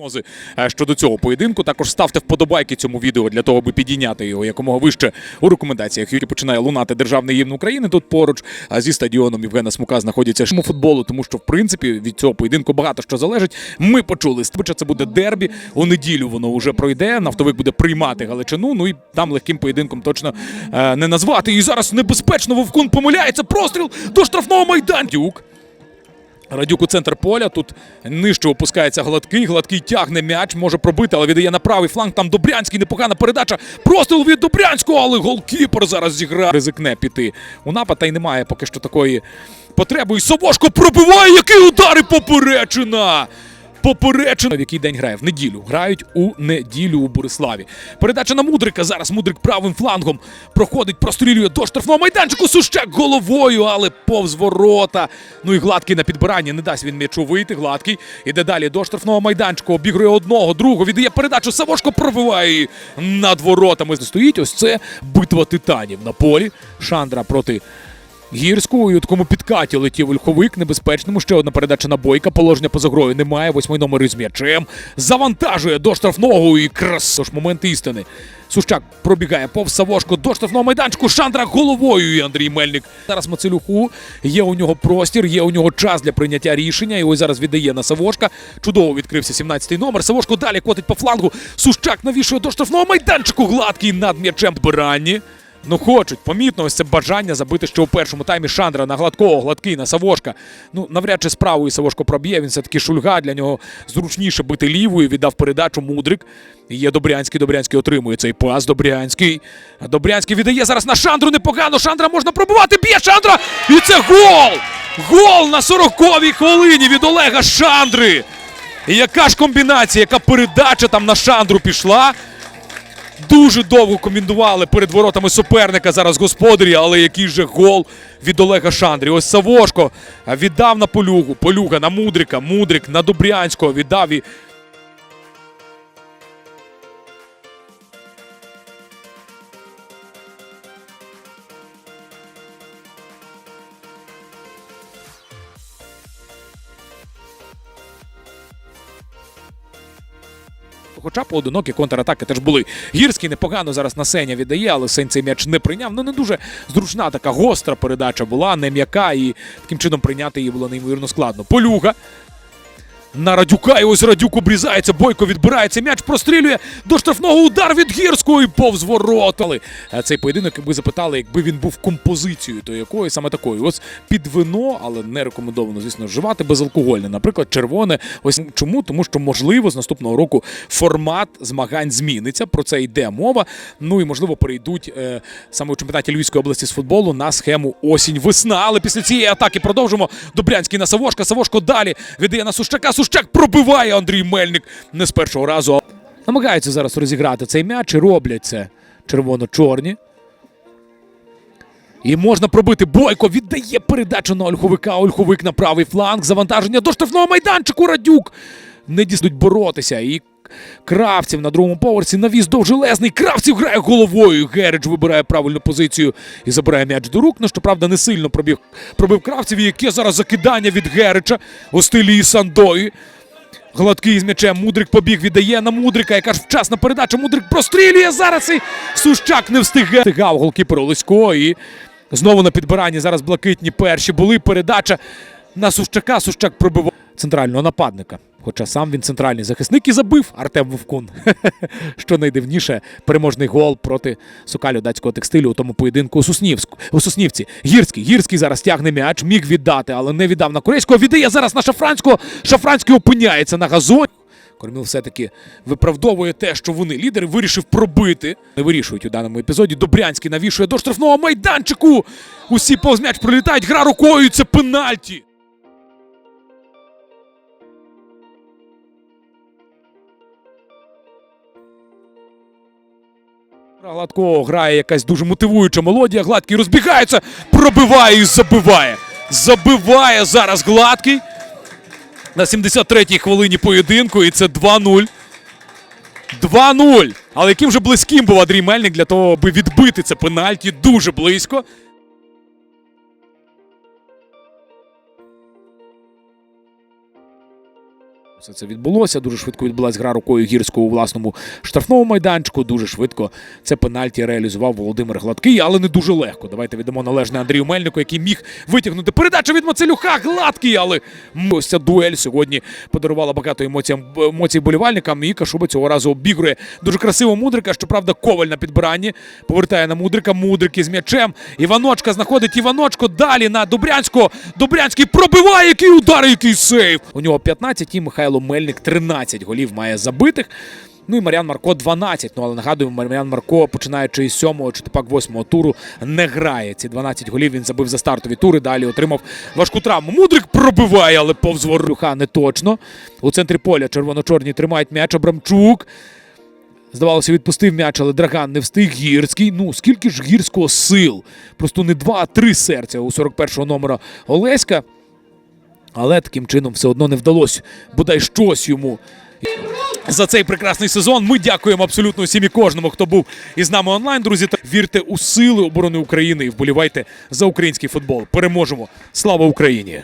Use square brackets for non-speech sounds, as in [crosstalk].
прогнози е, щодо цього поєдинку. Також ставте вподобайки цьому відео для того, аби підійняти його якомога вище у рекомендаціях. Юрій починає лунати державний гімн України тут поруч. Зі стадіоном Євгена Смука знаходяться шму футболу, тому що в принципі від цього поєдинку багато що залежить. Ми почули Стича, це буде дербі. У неділю воно вже пройде. Нафтовик буде приймати Галичину. Ну і там легким поєдинком точно е, не назвати. І зараз небезпечно Вовкун помиляється. Простріл до штрафного майданчика. Радюк у центр поля. Тут нижче опускається гладкий. Гладкий тягне м'яч, може пробити, але віддає на правий фланг. Там Добрянський, непогана передача. Простріл від Добрянського, але голкіпер зараз зіграє. Ризикне піти у напад, та й немає поки що такої потреби. І Собошко пробиває, який удар і поперечина! Поперечина, в який день грає в неділю. Грають у неділю у Бориславі. Передача на Мудрика. Зараз Мудрик правим флангом проходить, прострілює до штрафного майданчику. Сущак головою, але повз ворота. Ну і гладкий на підбиранні. Не дасть він м'ячу вийти. Гладкий іде далі до штрафного майданчику. Обігрує одного, другого. Віддає передачу. Савошко пробиває її над воротами. Стоїть ось це битва титанів на полі. Шандра проти У такому підкаті летів ольховик небезпечному. Ще одна передача на бойка. Положення поза грою немає. Восьмий номер із м'ячем. Завантажує до штрафного і крас. Тож момент істини. Сущак пробігає повз Савошко до штрафного майданчику. Шандра головою і Андрій Мельник. Зараз Мацелюху. Є у нього простір, є у нього час для прийняття рішення. І ось зараз віддає на Савошка. Чудово відкрився 17-й номер. Савошко далі котить по флангу. Сущак навішує до штрафного майданчику. Гладкий над м'ячем Бранні. Ну хочуть, помітно, ось це бажання забити ще у першому таймі Шандра на гладкого, гладкий на Савошка. Ну, навряд чи справою Савошко проб'є. Він все-таки шульга. Для нього зручніше бити лівою. Віддав передачу Мудрик. Є Добрянський. Добрянський отримує цей пас. Добрянський. Добрянський віддає зараз на Шандру. Непогано. Шандра можна пробувати. Б'є Шандра. І це гол! Гол на 40-й хвилині від Олега Шандри. І яка ж комбінація, яка передача там на Шандру пішла. Дуже довго комендували перед воротами суперника зараз господарі, але який же гол від Олега Шандрі. Ось Савошко віддав на полюгу. Полюга на Мудрика. Мудрик на Добрянського віддав і. Хоча поодинокі контратаки теж були. Гірський непогано зараз на Сеня віддає, але Сень цей м'яч не прийняв. Ну не дуже зручна така гостра передача була, не м'яка, і таким чином прийняти її було неймовірно складно. Полюга. На Радюка, і ось Радюк обрізається, Бойко відбирається, м'яч прострілює до штрафного удар від Гірського і повз. Е, Цей поєдинок, якби запитали, якби він був композицією, то якою саме такою. Ось під вино, але не рекомендовано, звісно, вживати безалкогольне. Наприклад, червоне. Ось чому? Тому що можливо з наступного року формат змагань зміниться. Про це йде мова. Ну і можливо перейдуть е, саме у чемпіонаті Львівської області з футболу на схему осінь-весна. Але після цієї атаки продовжимо. Добрянський на Савошка. Савошко далі віддає на Сущака. Сущак пробиває Андрій Мельник не з першого разу. Намагаються зараз розіграти цей м'яч і роблять це червоно-чорні. І можна пробити. Бойко віддає передачу на Ольховика. Ольховик на правий фланг. Завантаження до штрафного майданчику. Радюк. Не дійснуть боротися. І Кравців на другому поверсі навіз довжелезний. Кравців грає головою. Герич вибирає правильну позицію і забирає м'яч до рук. Ну, щоправда, не сильно пробіг, пробив Кравців. І яке зараз закидання від Герича у стилі Ісандої. Гладкий з м'ячем. Мудрик побіг, віддає на Мудрика. Яка ж вчасна передача. Мудрик прострілює зараз. І Сущак не встигає. Встигав голкіпер Олесько. І знову на підбиранні. Зараз блакитні перші були. Передача на Сущака. Сущак пробивав центрального нападника. Хоча сам він центральний захисник і забив Артем Вовкун. [laughs] Що найдивніше, переможний гол проти Сокалю датського текстилю у тому поєдинку у, Соснівську, у Соснівці. Гірський. Гірський зараз тягне м'яч, міг віддати, але не віддав на Корейського. Віддає зараз на Шафранського. Шафранський опиняється на газоні. Корміл все-таки виправдовує те, що вони лідери вирішив пробити. Не вирішують у даному епізоді. Добрянський навішує до штрафного майданчику. Усі повз м'яч прилітають. Гра рукою. Це пенальті. Гладкого грає якась дуже мотивуюча мелодія. Гладкий розбігається, пробиває і забиває. Забиває зараз гладкий. На 73-й хвилині поєдинку, і це 2-0. 2-0. Але яким же близьким був Андрій Мельник для того, аби відбити це пенальті дуже близько. Все це відбулося. Дуже швидко відбулася гра рукою гірського у власному штрафному майданчику. Дуже швидко це пенальті реалізував Володимир Гладкий, але не дуже легко. Давайте віддамо належне Андрію Мельнику, який міг витягнути передачу від Мацелюха. Гладкий, але ось ця дуель сьогодні подарувала багато емоціям емоцій болівальникам. І Кашуба цього разу обігрує дуже красиво Мудрика. Щоправда, коваль на підбиранні повертає на Мудрика. Мудрик із м'ячем. Іваночка знаходить Іваночко далі на Добрянського. Добрянський пробиває який удар, який сейв. У нього 15 і Михайло Мельник 13 голів має забитих. Ну і Мар'ян Марко 12. Ну але нагадую, Мар'ян Марко, починаючи із 7 чи тепер 8 туру, не грає. Ці 12 голів він забив за стартові тури. Далі отримав важку травму. Мудрик пробиває, але повз Ворюха не точно. У центрі поля червоно-чорні тримають м'яч. Абрамчук. Здавалося, відпустив м'яч, але Драган не встиг. Гірський. Ну, скільки ж гірського сил? Просто не два, а три серця у 41-го номера Олеська. Але таким чином все одно не вдалося бодай щось йому за цей прекрасний сезон. Ми дякуємо абсолютно всім і кожному, хто був із нами онлайн. Друзі, вірте у сили оборони України і вболівайте за український футбол. Переможемо! Слава Україні!